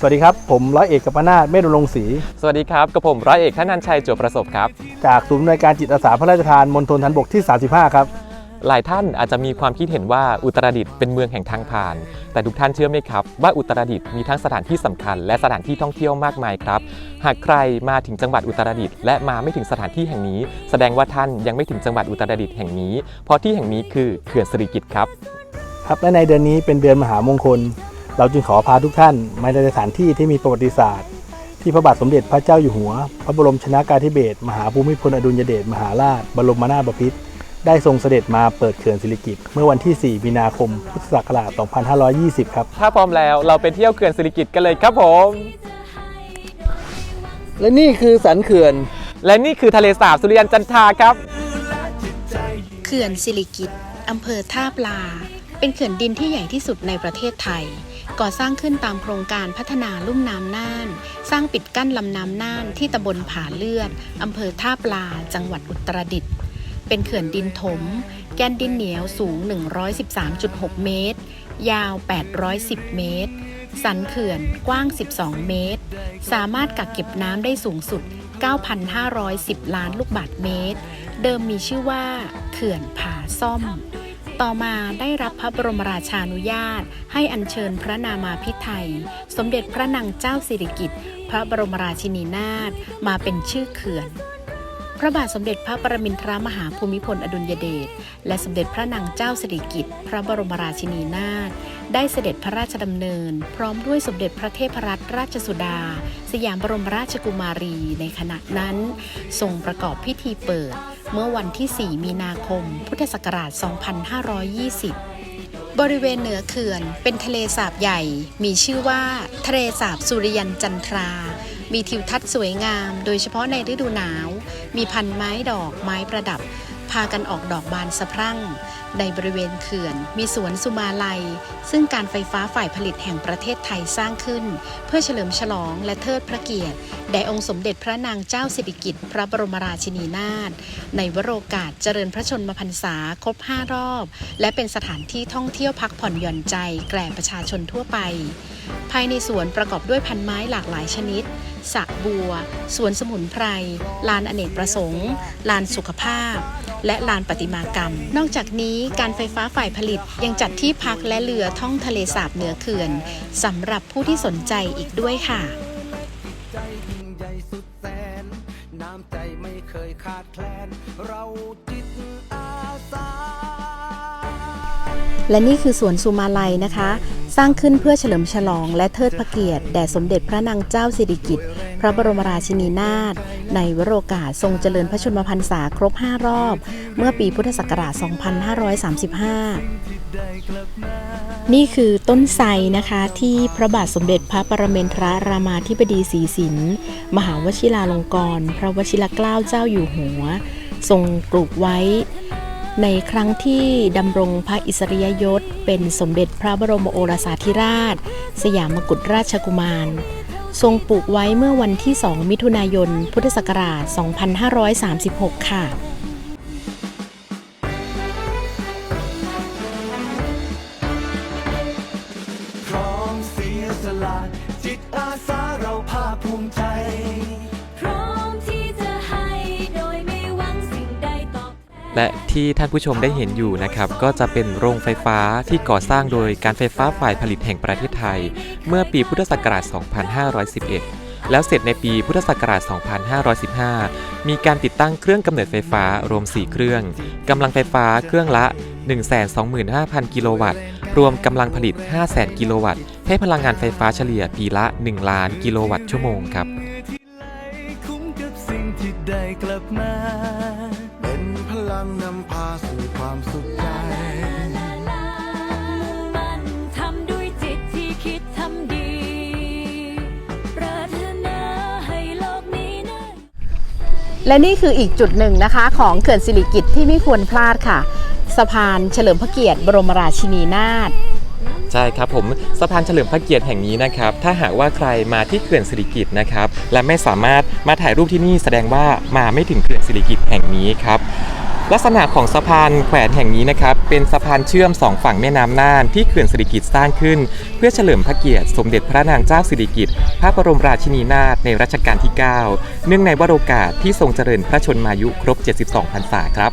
สวัสดีครับ ผมร้อยเอกกัปนาทเมธรงศรีสวัสดีครับกับผมร้อยเอกท่านันชัยจวบประสบครับ จากศูนย์อำนวยการจิตอาสาพระราชทานมณฑลฐานบกที่ 35 ครับ หลายท่านอาจจะมีความคิดเห็นว่าอุตรดิตถ์เป็นเมืองแห่งทางผ่าน แต่ทุกท่านเชื่อไหมครับ ว่าอุตรดิตถ์มีทั้งสถานที่สำคัญ และสถานที่ท่องเที่ยวมากมายครับ หากใครมาถึงจังหวัดอุตรดิตถ์และมาไม่ถึงสถานที่แห่งนี้ แสดงว่าท่านยังไม่ถึงจังหวัดอุตรดิตถ์แห่งนี้ เพราะที่แห่งนี้คือเขื่อนสิริกิติ์ครับ ครับและในเดือนนี้เป็นเดือนมหามงคล เราจึงขอพาทุกท่านมาในสถานที่ที่มีประวัติศาสตร์ ที่พระบาทสมเด็จพระเจ้าอยู่หัว พระบรมชนากาธิเบศรมหาภูมิพลอดุลยเดชมหาราช บรมนาถบพิตรได้ทรงเสด็จมาเปิดเขื่อนสิริกิติ์เมื่อวันที่ 4 มีนาคม พุทธศักราช 2520 ครับ ถ้าพร้อมแล้วเราไปเที่ยวเขื่อนสิริกิติ์กันเลยครับผม และนี่คือสันเขื่อน และนี่คือทะเลสาบสุริยันจันทราครับ เขื่อนสิริกิติ์อำเภอท่าปลา เป็นเขื่อนดินที่ใหญ่ที่สุดในประเทศไทย ก่อสร้างขึ้นตามโครงการพัฒนาลุ่มน้ำน่าน สร้างปิดกั้นลำน้ำน่านที่ตำบลผาเลือดอำเภอท่าปลา จังหวัดอุตรดิตถ์เป็นเขื่อนดินถม แกนดินเหนียวสูง 113.6 เมตร ยาว 810 เมตร สันเขื่อนกว้าง 12 เมตร สามารถกักเก็บน้ำได้สูงสุด 9,510 ล้านลูกบาศก์เมตร เดิมมีชื่อว่า เขื่อนผาซ่อม ต่อมาได้รับพระบรมราชานุญาต ให้อัญเชิญพระนามาพิไทย สมเด็จพระนางเจ้าสิริกิติ์พระบรมราชินีนาถมาเป็นชื่อเขื่อน พระบาทสมเด็จพระปรมินทรมหาภูมิพลอดุลยเดชและสมเด็จพระนางเจ้าสิริกิติ์พระบรมราชินีนาถได้เสด็จพระราชดำเนิน พร้อมด้วยสมเด็จพระเทพรัตนราชสุดา สยามบรมราชกุมารีในขณะนั้นทรงประกอบพิธีเปิด เมื่อวันที่ 4 มีนาคม พุทธศักราช 2520บริเวณเหนือเขื่อนเป็นทะเลสาบใหญ่ มีชื่อว่า ทะเลสาบสุริยันจันทรา มีทิวทัศน์สวยงาม โดยเฉพาะในฤดูหนาว มีพันไม้ดอกไม้ประดับ พากันออกดอกบานสะพรั่ง ในบริเวณเขื่อน มีสวนสุมาลัย ซึ่งการไฟฟ้าฝ่ายผลิตแห่งประเทศไทยสร้างขึ้น เพื่อเฉลิมฉลองและเทิดพระเกียรติแด่องค์สมเด็จพระนางเจ้าสิริกิติ์พระบรมราชินีนาถในวโรกาสเจริญพระชนมพรรษาครบ 5 รอบ และเป็นสถานที่ท่องเที่ยวพักผ่อนหย่อนใจแก่ประชาชนทั่วไป ภายในสวนประกอบด้วยพันไม้หลากหลายชนิดสระบัว สวนสมุนไพร ลานอเนกประสงค์ ลานสุขภาพ และลานประติมากรรม นอกจากนี้การไฟฟ้าฝ่ายผลิตยังจัดที่พักและเรือท่องทะเลสาบเหนือเขื่อนสำหรับผู้ที่สนใจอีกด้วยค่ะใจยิ่งใหญ่สุดแสนน้ำใจไม่เคยขาดแคลน เราจิตอาสาและนี่คือสวนสุมาลัยนะคะ สร้างขึ้นเพื่อเฉลิมฉลองและเทิดพระเกียรติแด่สมเด็จพระนางเจ้าสิริกิติ์พระบรมราชินีนาถในวโรกาสทรงเจริญพระชนมพรรษาครบ 5 รอบ เมื่อปีพุทธศักราช 2535 นี่คือต้นไทรนะคะที่พระบาทสมเด็จพระปรเมนทรรามาธิบดีศรีสินมหาวชิราลงกรณพระวชิรเกล้าเจ้าอยู่หัว ทรงปลูกไว้ ในครั้งที่ดำรงพระอิสริยยศ เป็นสมเด็จพระบรมโอรสาธิราช สยามกุฎราชกุมาร ทรงปลูกไว้เมื่อวันที่ 2 มิถุนายน พุทธศักราช 2536 ค่ะ และที่ท่านผู้ชมได้เห็นอยู่นะครับ ก็จะเป็นโรงไฟฟ้าที่ก่อสร้างโดยการไฟฟ้าฝ่ายผลิตแห่งประเทศไทย เมื่อปีพุทธศักราช 2511แล้วเสร็จในปีพุทธศักราช 2515 มีการติดตั้งเครื่องกำเนิดไฟฟ้ารวม 4 เครื่อง กำลังไฟฟ้าเครื่องละ 125,000 กิโลวัตต์ รวมกำลังผลิต 500,000 กิโลวัตต์ ให้พลังงานไฟฟ้าเฉลี่ยปีละ 1 ล้านกิโลวัตต์ชั่วโมงครับางนำพาสู่ความสุขใจและนี่คืออีกจุดหนึ่งนะคะของเขื่อนสิริกิติ์ที่ไม่ควรพลาดค่ะ สะพานเฉลิมพระเกียรติบรมราชินีนาถ ใช่ครับผมสะพานเฉลิมพระเกียรติแห่งนี้นะครับ ถ้าหากว่าใครมาที่เขื่อนสิริกิติ์นะครับ และไม่สามารถมาถ่ายรูปที่นี่แสดงว่ามาไม่ถึงเขื่อนสิริกิติ์แห่งนี้ครับ ลักษณะของสะพานแขวนแห่งนี้นะครับ เป็นสะพานเชื่อมสองฝั่งแม่น้ำน่านที่เขื่อนสิริกิติ์สร้างขึ้น เพื่อเฉลิมพระเกียรติสมเด็จพระนางเจ้าสิริกิติ์พระบรมราชินีนาถในรัชกาลที่ 9 เนื่องในวโรกาสที่ทรงเจริญพระชนมายุครบ 72 พรรษาครับ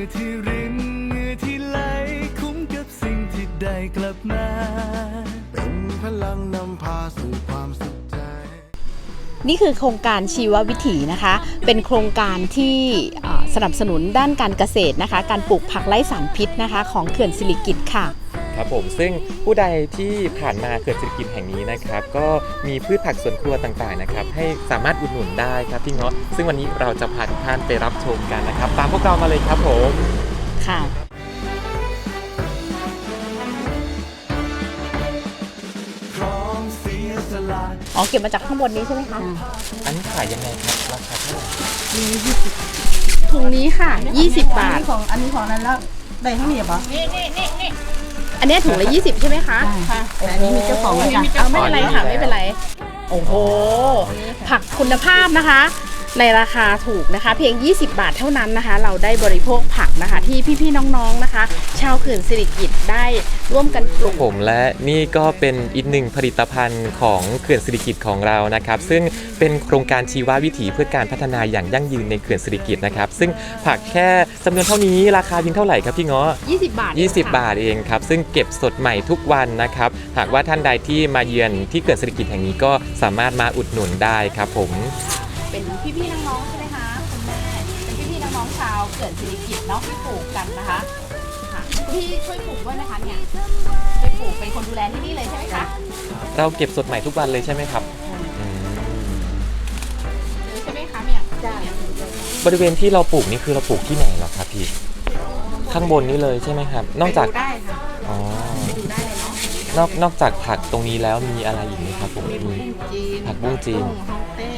อที่รินเหงื่อที่ไหลคุ้มกับสิ่งที่ได้กลับมา เป็นพลังนำพาสู่ความสุขใจ นี่คือโครงการชีววิถีนะคะ เป็นโครงการที่เอ่อสนับสนุนด้านการเกษตรนะคะ การปลูกผักไร้สารพิษนะคะ ของเขื่อนสิริกิติ์ค่ะ ครับผมซึ่งผู้ใดที่ผ่านมาเขื่อนสิริกิติ์แห่งนี้นะครับก็มีพืชผักสวนครัวต่างๆนะครับให้สามารถอุดหนุนได้ครับพี่เงาะซึ่งวันนี้เราจะพาทุกท่านไปรับชมกันนะครับตามพวกเรามาเลยครับผมค่ะพร้อมเสียสละอ๋อเก็บมาจากข้างบนนี้ใช่ไหมคะอันนี้ขายยังไงครับราคาเท่าไหร่ถุงนี้ค่ะ 20 บาท อันนี้ของอันนี้ของนั้นแล้วได้ทั้งนี้ปะอัน เนี้ยถุงละ20 ใช่ไหมคะค่ะแต่อันนี้มีเจ้าของแล้วจ้ะ เอาไม่เป็นไรค่ะไม่เป็นไร โอ้โห ผักคุณภาพนะคะ ในราคาถูกนะคะ เพียง 20 บาทเท่านั้นนะคะ เราได้บริโภคผักนะคะ ที่พี่ๆน้องๆนะคะ ชาวเขื่อนสิริกิติ์ได้ร่วมกันปลูกผมและนี่ก็เป็นอีกหนึ่งผลิตภัณฑ์ของเขื่อนสิริกิติ์ของเรานะครับ ซึ่งเป็นโครงการชีววิถีเพื่อการพัฒนาอย่างยั่งยืนในเขื่อนสิริกิติ์นะครับ ซึ่งผักแค่จำนวนเท่านี้ราคาเพียงเท่าไหร่ครับพี่เงาะ20 บาท20 บาทเองครับ ซึ่งเก็บสดใหม่ทุกวันนะครับ หากว่าท่านใดที่มาเยือนที่เกิดเศรษฐกิจแห่งนี้ก็สามารถมาอุดหนุนได้ครับผม เป็นพี่ๆน้องๆใช่ไหมคะคุณแม่เป็นพี่ๆน้องๆชาวเขื่อนสิริกิติ์เนาะที่ปลูกกันนะคะค่ะคุณพี่ช่วยปลูกด้วยนะคะเนี่ยช่วยปลูกเป็นคนดูแลที่นี่เลยใช่ไหมคะเราเก็บสดใหม่ทุกวันเลยใช่ไหมครับอืมใช่ไหมคะเนี่ยจ้าบริเวณที่เราปลูกนี่คือเราปลูกที่ไหนเหรอครับพี่ข้างบนนี้เลยใช่ไหมครับ นอกจากได้ค่ะอ๋อดูได้เลยเนาะนอกนอกจากผักตรงนี้แล้วมีอะไรอีกไหมครับผมมีบุ้งจีน ผักบุ้งจีนฮองเต้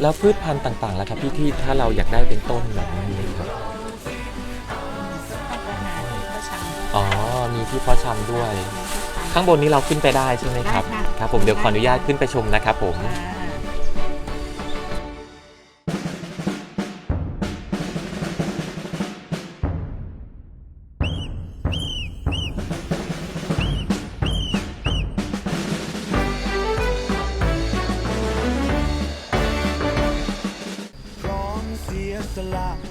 แล้วพืชพันธุ์ต่างๆล่ะครับพี่ที่ถ้าเราอยากได้เป็นต้นแบบนี้ครับอ๋อมีที่เพาะชำด้วย ข้างบนนี้เราขึ้นไปได้ใช่ไหมครับได้ค่ะ ครับ ผมเดี๋ยวขออนุญาตขึ้นไปชมนะครับผมพ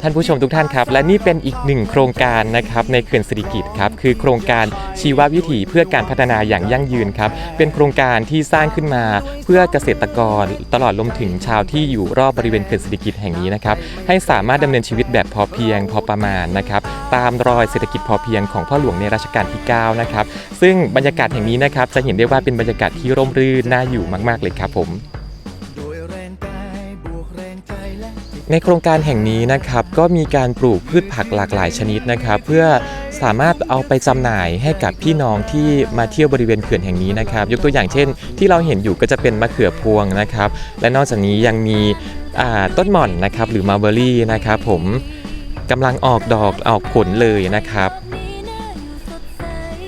ท่านผู้ชมทุกท่านครับ และนี่เป็นอีกหนึ่งโครงการนะครับในเขื่อนสิริกิติ์ครับคือโครงการชีววิถีเพื่อการพัฒนาอย่างยั่งยืนครับเป็นโครงการที่สร้างขึ้นมาเพื่อเกษตรกรตลอดลมถึงชาวที่อยู่รอบบริเวณเขื่อนสิริกิติ์แห่งนี้นะครับให้สามารถดำเนินชีวิตแบบพอเพียงพอประมาณนะครับตามรอยเศรษฐกิจพอเพียงของพ่อหลวงในรัชกาลที่9นะครับซึ่งบรรยากาศแห่งนี้นะครับจะเห็นได้ว่าเป็นบรรยากาศที่ร่มรื่นน่าอยู่มาก ๆเลยครับผม ในโครงการแห่งนี้นะครับก็มีการปลูกพืชผักหลากหลายชนิดนะครับ เพื่อสามารถเอาไปจำหน่ายให้กับพี่น้องที่มาเที่ยวบริเวณเขื่อนแห่งนี้นะครับ ยกตัวอย่างเช่น ที่เราเห็นอยู่ก็จะเป็นมะเขือพวงนะครับ และนอกจากนี้ยังมีต้นหม่อนนะครับหรือมาเบอรี่นะครับ ผมกำลังออกดอกออกผลเลยนะครับ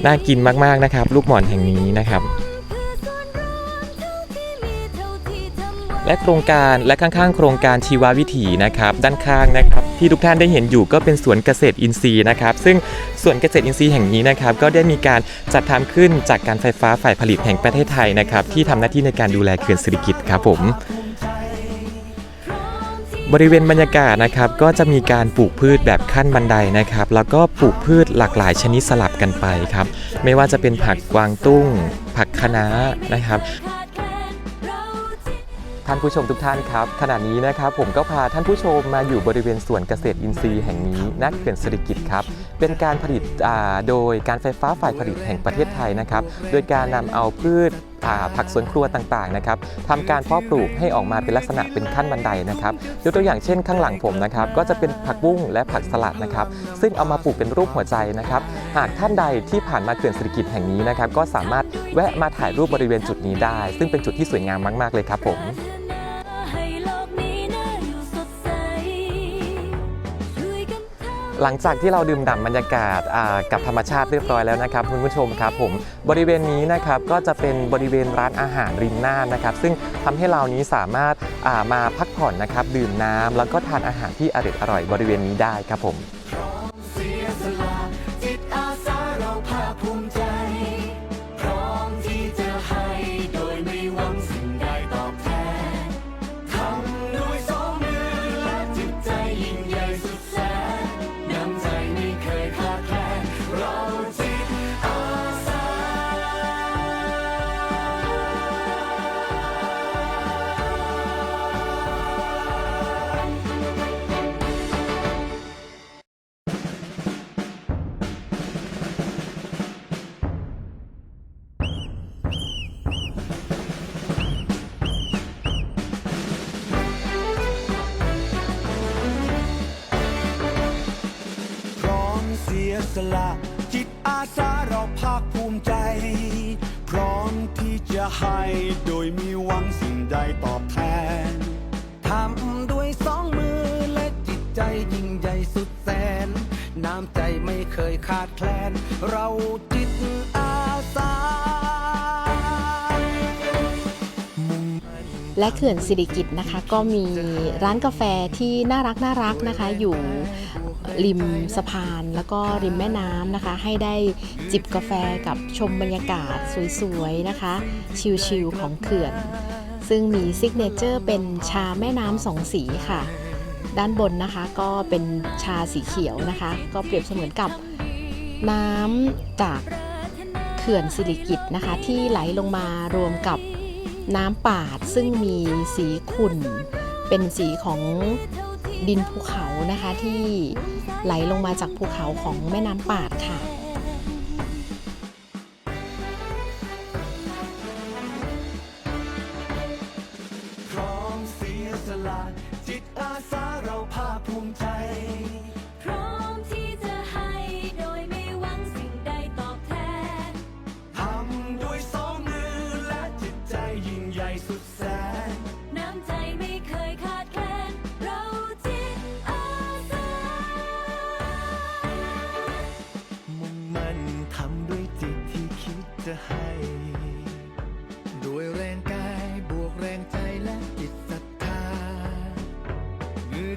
น่ากินมากๆนะครับ ลูกหม่อนแห่งนี้นะครับ และโครงการและข้างๆ โครงการชีววิถีนะครับด้านข้างนะครับที่ทุกท่านได้เห็นอยู่ก็เป็นสวนเกษตรอินทรีย์นะครับ ซึ่งสวนเกษตรอินทรีย์แห่งนี้นะครับก็ได้มีการจัดทำขึ้นจากการไฟฟ้าฝ่ายผลิตแห่งประเทศไทยนะครับที่ทำหน้าที่ในการดูแลเขื่อนสิริกิติ์ครับผมบริเวณบรรยากาศนะครับก็จะมีการปลูกพืชแบบขั้นบันไดนะครับ แล้วก็ปลูกพืชหลากหลายชนิดสลับกันไปครับ ไม่ว่าจะเป็นผักกวางตุ้ง ผักคะน้านะครับ ท่านผู้ชมทุกท่านครับขณะนี้นะครับผมก็พาท่านผู้ชมมาอยู่บริเวณสวนเกษตรอินทรีย์แห่งนี้ณเขื่อนสิริกิตครับเป็นการผลิตโดยการไฟฟ้าฝ่ายผลิตแห่งประเทศไทยนะครับ โดยการนำเอาพืชผักสวนครัวต่างๆนะครับทำการเพาะปลูกให้ออกมาเป็นลักษณะเป็นขั้นบันไดนะครับยกตัวอย่างเช่นข้างหลังผมนะครับก็จะเป็นผักบุ้งและผักสลัดนะครับ ซึ่งเอามาปลูกเป็นรูปหัวใจนะครับ หากท่านใดที่ผ่านมาเขื่อนสิริกิตแห่งนี้นะครับ ก็สามารถแวะมาถ่ายรูปบริเวณจุดนี้ได้ ซึ่งเป็นจุดที่สวยงามมาก ๆ เลยครับผม หลังจากที่เราดื่มด่ำบรรยากาศกับธรรมชาติเรียบร้อยแล้วนะครับคุณผู้ชมครับผมบริเวณนี้นะครับก็จะเป็นบริเวณร้านอาหารริมน่านนะครับ ซึ่งทำให้เรานี้สามารถามาพักผ่อนนะครับดื่มน้ำแล้วก็ทานอาหารที่อร่อยอร่อยบริเวณนี้ได้ครับผม สละ จิตอาสาเราภาคภูมิใจ พร้อมที่จะให้โดยมีหวังสิ่งใดตอบแทนทำด้วยสองมือและจิตใจยิ่งใหญ่สุดแสน น้ำใจไม่เคยขาดแคลน เราจิตอาสาและเขื่อนสิริกิตนะคะก็มีร้านกาแฟที่น่ารักน่ารักนะคะอยู่ ริมสะพานแล้วก็ริมแม่น้ำนะคะ ให้ได้จิบกาแฟกับชมบรรยากาศสวยๆนะคะ ชิลๆของเขื่อน ซึ่งมีซิกเนเจอร์เป็นชาแม่น้ำสองสีค่ะ ด้านบนนะคะก็เป็นชาสีเขียวนะคะ ก็เปรียบเสมือนกับน้ำจากเขื่อนสิริกิตนะคะ ที่ไหลลงมารวมกับน้ำป่าดซึ่งมีสีขุ่น เป็นสีของ ดินภูเขานะคะที่ไหลลงมาจากภูเขาของแม่น้ำปาดค่ะพร้อมเสียสละจิตอาสาเราภาคภูมิใจ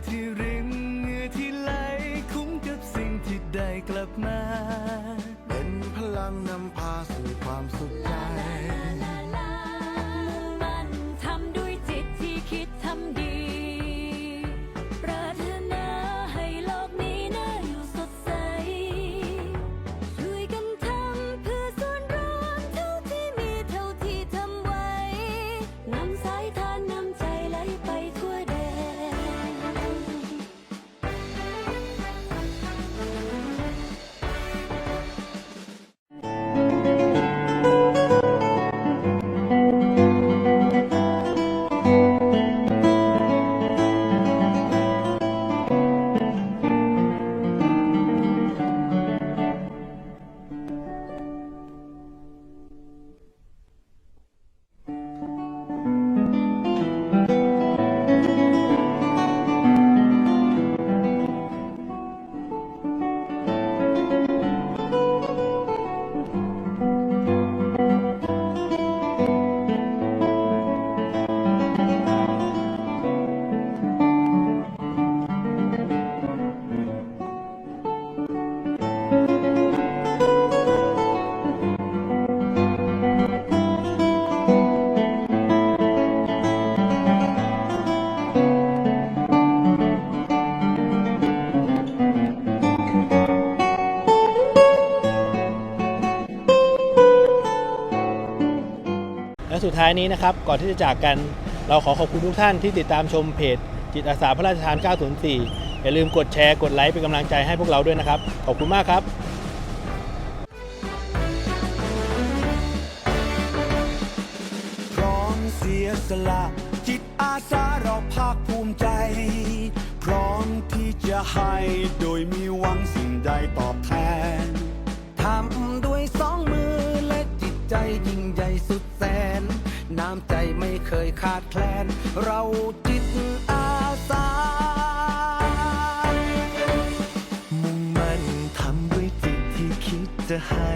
ที่รินเห และสุดท้ายนี้นะครับ ก่อนที่จะจากกัน เราขอขอบคุณทุกท่านที่ติดตามชมเพจ จิตอาสาพระราชทาน 904 อย่าลืมกดแชร์ กดไลค์เป็นกำลังใจให้พวกเราด้วยนะครับ ขอบคุณมากครับพร้อมเสียสละจิตอาสาเราภาคภูมิใจ พร้อมที่จะให้โดยมีหวังสิ่งใดตอบแทน สุดแสน น้ำใจไม่เคยขาดแคลน เราจิตอาสา มุ่งมั่นทำด้วยจิตที่คิดจะให้